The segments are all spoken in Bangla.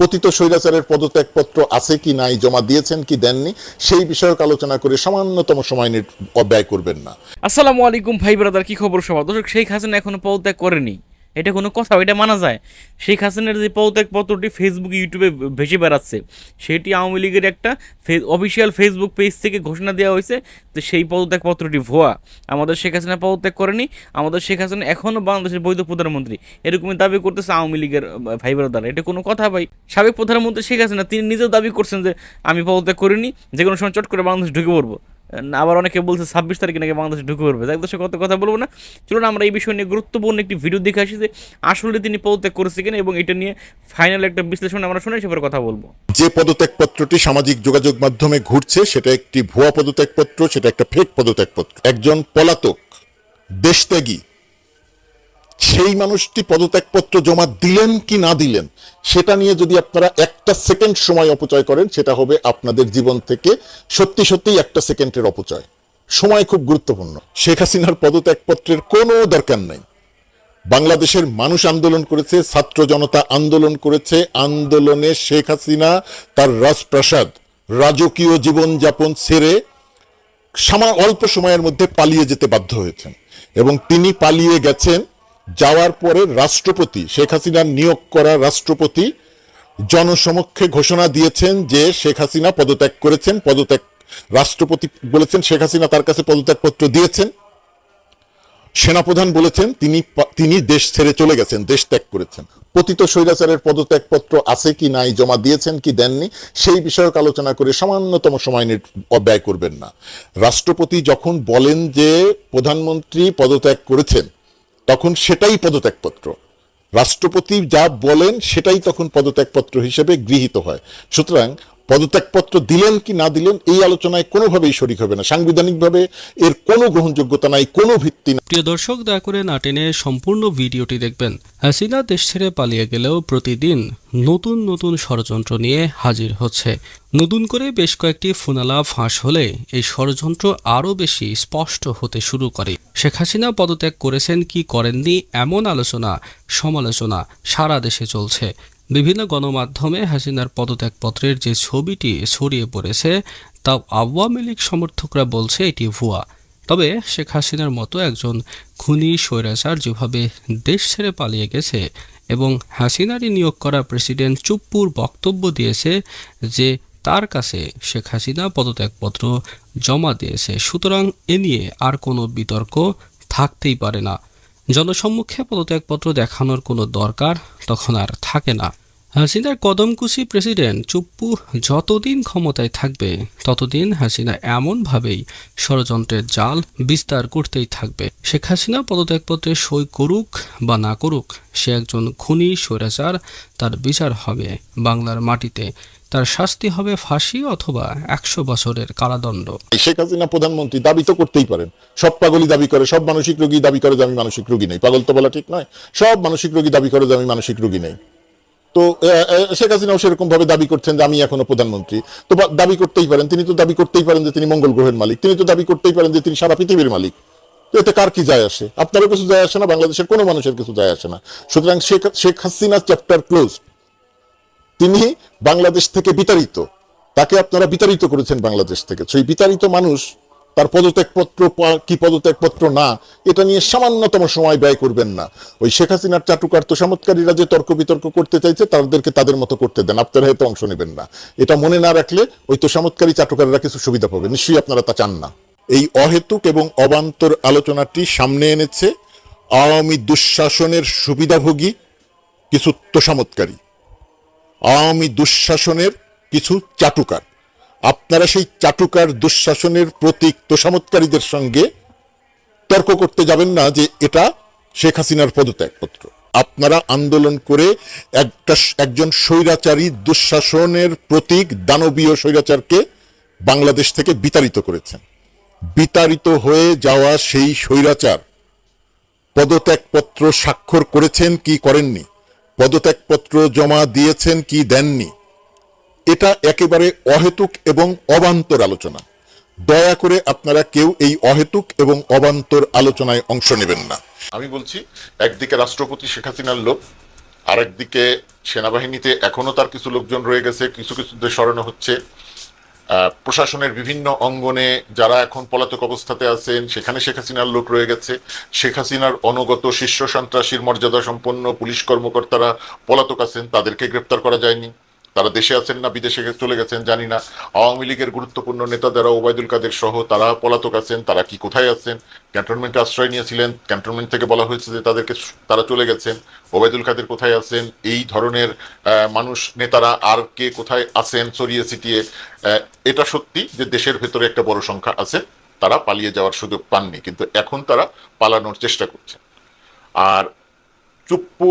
পতিত স্বৈরাচারের পদত্যাগপত্র আছে কি নাই, জমা দিয়েছেন কি দেননি, সেই বিষয়ক আলোচনা করে সামান্যতম সময় ব্যয় করবেন না। আসসালামু আলাইকুম ভাই ব্রাদার কি খবর সবার? দর্শক, শেখ হাসিনা এখনও পদত্যাগ করেনি। এটা কোনো কথা এটা মানা যায়। শেখ হাসিনার যে পদত্যাগ পত্রটি ফেসবুক ইউটিউবে ভেসে বেড়াচ্ছে সেটি আওয়ামী লীগের একটা অফিসিয়াল ফেসবুক পেজ থেকে ঘোষণা দেওয়া হয়েছে যে সেই পদত্যাগ পত্রটি ভুয়া। আমাদের শেখ হাসিনা পদত্যাগ করেনি আমাদের শেখ হাসিনা এখনও বাংলাদেশের বৈধ প্রধানমন্ত্রী। এরকমই দাবি করতেছে আওয়ামী লীগের আহ, দ্বারা। এটা কোনো কথা ভাই। সাবেক প্রধানমন্ত্রী শেখ হাসিনা তিনি নিজেও দাবি করছেন যে আমি পদত্যাগ করিনি যে কোনো সময় চট করে বাংলাদেশ ঢুকে পড়ব। আবার অনেকে বলছে ছাব্বিশ তারিখে নাকি বাংলাদেশে ঢুকে পড়বে। যাক দর্শক, কত কথা বলব না। চলুন, আমরা এই বিষয় নিয়ে গুরুত্বপূর্ণ একটি ভিডিও দেখে আসি যে আসলে তিনি পদত্যাগ করেছে কিনা এবং এটা নিয়ে ফাইনাল একটা বিশ্লেষণ আমরা শুনে সেবার কথা বলব। যে পদত্যাগপত্রটি সামাজিক যোগাযোগ মাধ্যমে ঘুরছে, সেটা একটি ভুয়া পদত্যাগপত্র, সেটা একটা ফেক পদত্যাগপত্র। একজন পলাতক, দেশত্যাগী সেই মানুষটি পদত্যাগপত্র জমা দিলেন কি না দিলেন, সেটা নিয়ে যদি আপনারা একটা সেকেন্ড সময় অপচয় করেন, সেটা হবে আপনাদের জীবন থেকে সত্যি সত্যিই একটা সেকেন্ডের অপচয়। সময় খুব গুরুত্বপূর্ণ। শেখ হাসিনার পদত্যাগপত্রের কোনো দরকার নাই। বাংলাদেশের মানুষ আন্দোলন করেছে, ছাত্র জনতা আন্দোলন করেছে, আন্দোলনে শেখ হাসিনা তার রাজপ্রাসাদ, রাজকীয় জীবনযাপন ছেড়ে সামা অল্প সময়ের মধ্যে পালিয়ে যেতে বাধ্য হয়েছেন। এবং তিনি পালিয়ে গেছেন যাওয়ার পরে রাষ্ট্রপতি শেখ হাসিনার নিয়োগ করা রাষ্ট্রপতি জনসমক্ষে ঘোষণা দিয়েছেন যে শেখ হাসিনা পদত্যাগ করেছেন, পদত্যাগ, রাষ্ট্রপতি বলেছেন, শেখ হাসিনা তার কাছে পদত্যাগপত্র দিয়েছেন। সেনাপ্রধান বলেছেন, তিনি তিনি দেশ ছেড়ে চলে গেছেন, দেশ ত্যাগ করেছেন। পতিত স্বৈরাচারের পদত্যাগপত্র আছে কি নাই, জমা দিয়েছেন কি দেননি, সেই বিষয়ক আলোচনা করে সামান্যতম সময় ব্যয় করবেন না। রাষ্ট্রপতি যখন বলেন যে প্রধানমন্ত্রী পদত্যাগ করেছেন তখন সেটাই পদত্যাগপত্র। রাষ্ট্রপতি যা বলেন সেটাই তখন পদত্যাগপত্র হিসেবে গৃহীত হয়। সুতরাং পদত্যাগপত্র দিলেন কি না দিলেন, এই আলোচনায় কোনোভাবেই শরিক হবে না। সাংবিধানিকভাবে এর কোনো গ্রহণযোগ্যতা নাই, কোনো ভিত্তি নাই। প্রিয় দর্শক, দয়া করে না টেনে সম্পূর্ণ ভিডিওটি দেখবেন। হাসিনা দেশ ছেড়ে পালিয়ে গেলেও প্রতিদিন নতুন নতুন ষড়যন্ত্র নিয়ে হাজির হচ্ছে। নতুন করে বেশ কয়েকটি ফোনালা ফাঁস হলে এই ষড়যন্ত্র আরও বেশি স্পষ্ট হতে শুরু করে। শেখ হাসিনা পদত্যাগ করেছেন কি করেননি এমন আলোচনা, সমালোচনা সারা দেশে চলছে। বিভিন্ন গণমাধ্যমে হাসিনার পদত্যাগপত্রের যে ছবিটি ছড়িয়ে পড়েছে, তা আওয়ামী লীগ সমর্থকরা বলছে এটি ভুয়া। তবে শেখ হাসিনার মতো একজন খুনি, স্বৈরাচার যেভাবে দেশ ছেড়ে পালিয়ে গেছে এবং হাসিনারই নিয়োগ করা প্রেসিডেন্ট চুপ্পুর বক্তব্য দিয়েছে যে তার কাছে শেখ হাসিনা পদত্যাগপত্র জমা দিয়েছে, সুতরাং এ নিয়ে আর কোনো বিতর্ক থাকতেই পারে না। জনসম্মুখে পদত্যাগপত্র দেখানোর কোনো দরকার তখন আর থাকে না। হাসিনার কদমকুশি প্রেসিডেন্ট চুপ্পু যতদিন ক্ষমতায় থাকবে, ততদিন হাসিনা এমনভাবেই ষড়যন্ত্রের জাল বিস্তার করতেই থাকবে। শেখ হাসিনা পদত্যাগপত্রে সই করুক বা না করুক, সে একজন খুনি, স্বৈরাচার, তার বিচার হবে বাংলার মাটিতে। তার শাস্তি হবে ফাঁসি অথবা একশো বছরের কারাদণ্ড। শেখ হাসিনা প্রধানমন্ত্রী দাবি তো করতেই পারেন। সব পাগলই দাবি করে, সব মানসিক রোগী দাবি করে যে আমি মানসিক রোগী নেই। পাগল তো বলা ঠিক নয়, সব মানসিক রোগী দাবি করে যে আমি মানসিক রোগী নেই। তো শেখ হাসিনাও সেরকম ভাবে দাবি করছেন যে আমি এখনও প্রধানমন্ত্রী। তো দাবি করতেই পারেন, তিনি তো দাবি করতেই পারেন যে তিনি মঙ্গল গ্রহের মালিক, তিনি তো দাবি করতেই পারেন যে তিনি সারা পৃথিবীর মালিক। তো এতে কার কি যায় আসে? আপনারও কিছু যায় আসে না, বাংলাদেশের কোনো মানুষের কিছু যায় আসে না। সুতরাং শেখ শেখ হাসিনা চ্যাপ্টার ক্লোজ তিনি বাংলাদেশ থেকে বিতাড়িত। তাকে আপনারা বিতাড়িত করেছেন বাংলাদেশ থেকে। সেই বিতাড়িত মানুষ তার পদত্যাগপত্র কি পদত্যাগপত্র না, এটা নিয়ে সামান্যতম সময় ব্যয় করবেন না। ওই শেখ হাসিনার চাটুকার তো তোষামতকারীরা যে তর্ক বিতর্ক করতে চাইছে, তাদেরকে তাদের মতো করতে দেন। আপনারা হয়তো অংশ নেবেন না। এটা মনে না রাখলে ওই তো তোষামতকারী চাটুকাররা কিছু সুবিধা পাবে। নিশ্চয়ই আপনারা তা চান না। এই অহেতুক এবং অবান্তর আলোচনাটি সামনে এনেছে আওয়ামী দুঃশাসনের সুবিধাভোগী, কিছু তোষামতকারী আওয়ামী দুঃশাসনের কিছু চাটুকার। আপনারা সেই চাটুকার দুঃশাসনের প্রতীক তোষামতকারীদের সঙ্গে তর্ক করতে যাবেন না যে এটা শেখ হাসিনার পদত্যাগপত্র। আপনারা আন্দোলন করে একটা একজন স্বৈরাচারী দুঃশাসনের প্রতীক দানবীয় স্বৈরাচারকে বাংলাদেশ থেকে বিতাড়িত করেছেন। বিতাড়িত হয়ে যাওয়া সেই স্বৈরাচার পদত্যাগপত্র স্বাক্ষর করেছেন কি করেননি? পদত্যাগপত্র জমা দিয়েছেন কি দেননি? এটা একেবারে অহেতুক এবং অবান্তর আলোচনা। দয়া করে আপনারা কেউ এই অহেতুক এবং অবান্তর আলোচনায় অংশ নেবেন না। আমি বলছি, একদিকে রাষ্ট্রপতি শেখ হাসিনার লোক, আরেকদিকে সেনাবাহিনীতে এখনও তার কিছু লোকজন রয়ে গেছে, কিছু কিছুতে সরানো হচ্ছে। প্রশাসনের বিভিন্ন অঙ্গনে যারা এখন পলাতক অবস্থাতে আছেন, সেখানে শেখ হাসিনার লোক রয়ে গেছে। শেখ হাসিনার অনুগত শীর্ষ সন্ত্রাসীর মর্যাদা সম্পন্ন পুলিশ কর্মকর্তারা পলাতক আছেন, তাদেরকে গ্রেপ্তার করা যায়নি। তারা দেশে আছেন না, বিদেশে চলে গেছেন, জানি না। আওয়ামী লীগের গুরুত্বপূর্ণ নেতা যারা ওবায়দুল কাদের সহ তারা পলাতক আছেন, তারা কি কোথায় আছেন? ক্যান্টনমেন্টে আশ্রয় নিয়েছিলেন। ক্যান্টনমেন্ট থেকে বলা হয়েছে যে তাদেরকে তারা চলে গেছেন। ওবায়দুল কাদের কোথায় আছেন? এই ধরনের মানুষ, নেতারা আর কে কোথায় আছেন ছড়িয়ে ছিটিয়ে এটা সত্যি যে দেশের ভেতরে একটা বড় সংখ্যা আছে, তারা পালিয়ে যাওয়ার সুযোগ পাননি, কিন্তু এখন তারা পালানোর চেষ্টা করছেন। আর চুপ্পু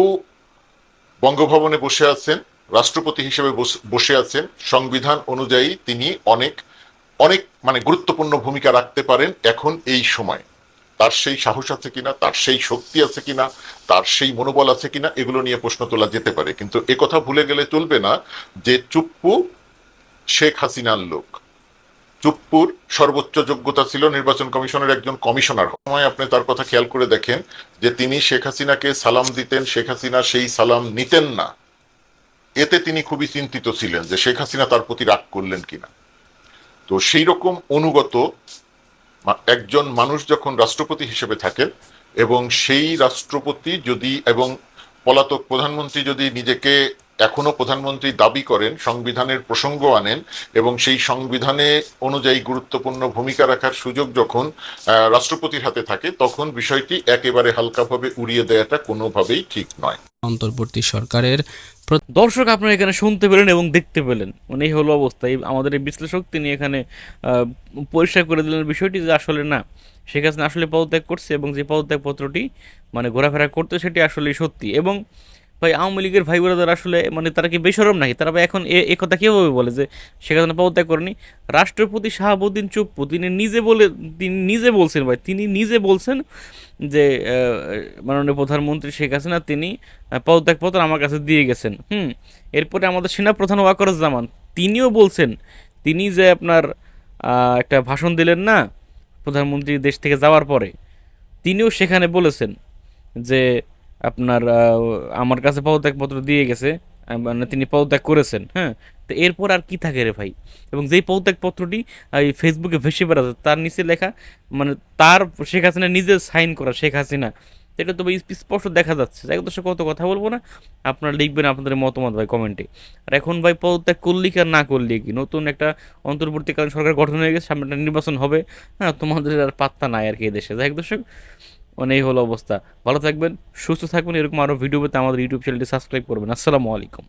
বঙ্গভবনে বসে আছেন রাষ্ট্রপতি হিসেবে বস- আছেন। সংবিধান অনুযায়ী তিনি অনেক অনেক মানে গুরুত্বপূর্ণ ভূমিকা রাখতে পারেন এখন এই সময়। তার সেই সাহস আছে কিনা, তার সেই শক্তি আছে কিনা, তার সেই মনোবল আছে কিনা, এগুলো নিয়ে প্রশ্ন তোলা যেতে পারে। কিন্তু কথা ভুলে গেলে চলবে না যে চুপ্পু শেখ হাসিনার লোক। চুপ্পুর সর্বোচ্চ যোগ্যতা ছিল নির্বাচন কমিশনের একজন কমিশনার। সময় আপনি তার কথা খেয়াল করে দেখেন যে তিনি শেখ হাসিনাকে সালাম দিতেন, শেখ হাসিনা সেই সালাম নিতেন না। এতে তিনি খুবই চিন্তিত ছিলেন যে শেখ হাসিনা তার প্রতি রাগ করলেন কিনা। তো সেই রকম অনুগত একজন মানুষ যখন রাষ্ট্রপতি হিসেবে থাকে এবং সেই রাষ্ট্রপতি যদি এবং পলাতক প্রধানমন্ত্রী যদি নিজেকে এখনও প্রধানমন্ত্রী দাবি করেন, সংবিধানের প্রসঙ্গ আনেন এবং সেই সংবিধানে অনুযায়ী গুরুত্বপূর্ণ ভূমিকা রাখার সুযোগ যখন রাষ্ট্রপতির হাতে থাকে, তখন বিষয়টি একেবারে হালকাভাবে উড়িয়ে দেওয়াটা কোনোভাবেই ঠিক নয়। অন্তর্বর্তী সরকারের দর্শক আপনারা এখানে শুনতে পেলেন এবং দেখতে পেলেন। মানে এই হলো অবস্থা। এই আমাদের এই বিশ্লেষক তিনি এখানে পরিষ্কার করে দিলেন বিষয়টি যে আসলে না শেখ হাসিনা আসলে পদত্যাগ করছে এবং যে পদত্যাগ পত্রটি মানে ঘোরাফেরা করতে সেটি আসলে সত্যি। এবং ভাই, আওয়ামী লীগের ভাই বোনেরা আসলে মানে তারা কি বেসরম নাকি? তারা ভাই এখন এ কথা কীভাবে বলে যে শেখ হাসিনা পদত্যাগ করেনি? রাষ্ট্রপতি শাহাবুদ্দিন চুপ্পু তিনি নিজে বলে, তিনি নিজে বলছেন ভাই, তিনি নিজে বলছেন যে মাননীয় প্রধানমন্ত্রী শেখ হাসিনা তিনি পদত্যাগপত্র আমার কাছে দিয়ে গেছেন। হুম, এরপরে আমাদের সেনাপ্রধান ওয়াকরুজ্জামান, তিনিও বলছেন, তিনি যে আপনার একটা ভাষণ দিলেন না প্রধানমন্ত্রী দেশ থেকে যাওয়ার পরে, তিনিও সেখানে বলেছেন যে আপনার আমার কাছে পদত্যাগপত্র দিয়ে গেছে মানে তিনি পদত্যাগ করেছেন হ্যাঁ? তো এরপর আর কি থাকে রে ভাই? এবং যেই পদত্যাগপত্রটি এই ফেসবুকে ভেসে বেড়াচ্ছে, তার নিচে লেখা মানে তার শেখ হাসিনা নিজে সাইন করা, শেখ হাসিনা। এটা তো স্পষ্ট দেখা যাচ্ছে। যাই দর্শক, কত কথা বলব না, আপনারা লিখবেন আপনাদের মতামত ভাই কমেন্টে। আর এখন ভাই পদত্যাগ করলি কি আর না করলি কি? নতুন একটা অন্তর্বর্তীকালীন সরকার গঠন হয়ে গেছে, সামনে একটা নির্বাচন হবে হ্যাঁ? তোমাদের আর পাত্তা নাই আর কি এই দেশে। যাই দর্শক মানে এই হলো অবস্থা। ভালো থাকবেন, সুস্থ থাকবেন, এরকম আরও ভিডিও পেতে আমাদের ইউটিউব চ্যানেলটি সাবস্ক্রাইব করবেন। আসসালামু আলাইকুম।